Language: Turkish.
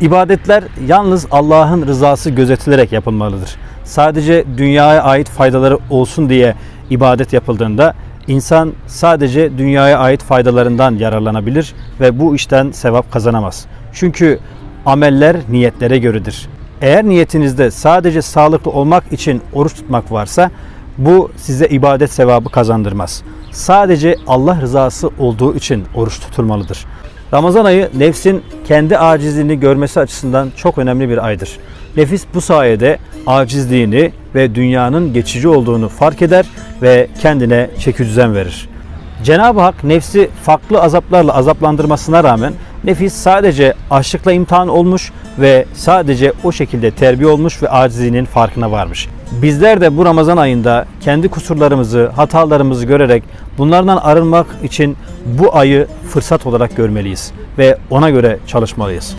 İbadetler yalnız Allah'ın rızası gözetilerek yapılmalıdır. Sadece dünyaya ait faydaları olsun diye ibadet yapıldığında insan sadece dünyaya ait faydalarından yararlanabilir ve bu işten sevap kazanamaz. Çünkü ameller niyetlere göredir. Eğer niyetinizde sadece sağlıklı olmak için oruç tutmak varsa bu size ibadet sevabı kazandırmaz. Sadece Allah rızası olduğu için oruç tutulmalıdır. Ramazan ayı nefsin kendi acizliğini görmesi açısından çok önemli bir aydır. Nefis bu sayede acizliğini ve dünyanın geçici olduğunu fark eder ve kendine çeki düzen verir. Cenab-ı Hak nefsi farklı azaplarla azaplandırmasına rağmen nefis sadece açlıkla imtihan olmuş ve sadece o şekilde terbiye olmuş ve acizliğinin farkına varmış. Bizler de bu Ramazan ayında kendi kusurlarımızı, hatalarımızı görerek bunlardan arınmak için bu ayı fırsat olarak görmeliyiz ve ona göre çalışmalıyız.